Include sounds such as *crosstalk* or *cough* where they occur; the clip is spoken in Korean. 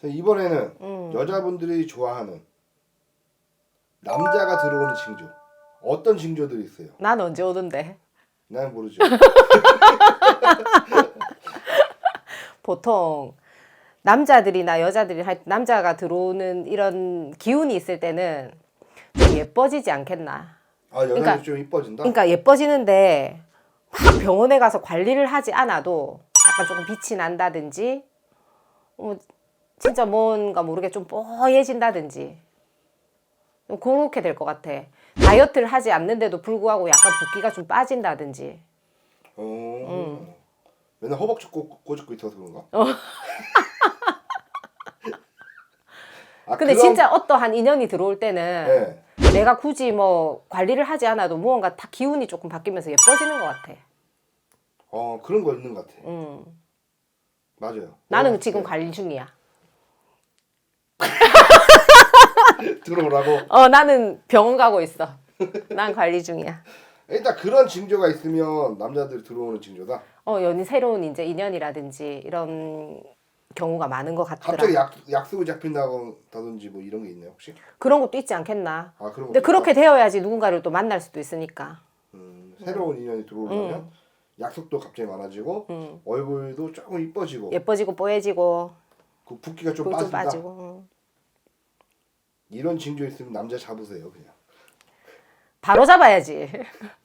그래서 이번에는 음. 여자분들이 좋아하는 남자가 들어오는 징조 어떤 징조들이 있어요? 난 언제 오던데? 난 모르죠. *laughs* 보통 남자들이나 여자들이 할 남자가 들어오는 이런 기운이 있을 때는 좀 예뻐지지 않겠나? 아 여자들 그러니까- 좀 이뻐진다. 그러니까 예뻐지는데 막 병원에 가서 관리를 하지 않아도 약간 조금 빛이 난다든지 어, 진짜 뭔가 모르게 좀 뽀얘진다든지 그렇게 될 것 같아. 다이어트를 하지 않는데도 불구하고 약간 붓기가 좀 빠진다든지. 어. 음. 맨날 허벅지 꼬, 꼬집고 있어서 그런가? 아, 근데 그럼- 진짜 어떠한 인연이 들어올 때는 네. 내가 굳이 뭐 관리를 하지 않아도 무언가 다 기운이 조금 바뀌면서 예뻐지는 것 같아. 어 그런 거 있는 것 같아. 음. 맞아요. 나는 네. 지금 관리 중이야. 들어오라고. 어, 나는 병원 가고 있어. 난 관리 중이야. 일단 그런 징조가 있으면 남자들이 들어오는 징조다. 어, 연이 새로운 이제 인연이라든지 이런 경우가 많은 것 같더라. 갑자기 약 약속이 잡힌다든지 뭐 이런 게 있나요 혹시? 그런 것도 있지 않겠나? 아 그런 근데 것도 그렇게? 되어야지 누군가를 또 만날 수도 있으니까. 음, 새로운 인연이 들어오려면 약속도 갑자기 많아지고 음. 얼굴도 조금 이뻐지고 예뻐지고 뽀얘지고 그 붓기가 좀좀 빠진다. 빠지고. 음. 이런 징조 있으면 남자 잡으세요 그냥. 바로 잡아야지.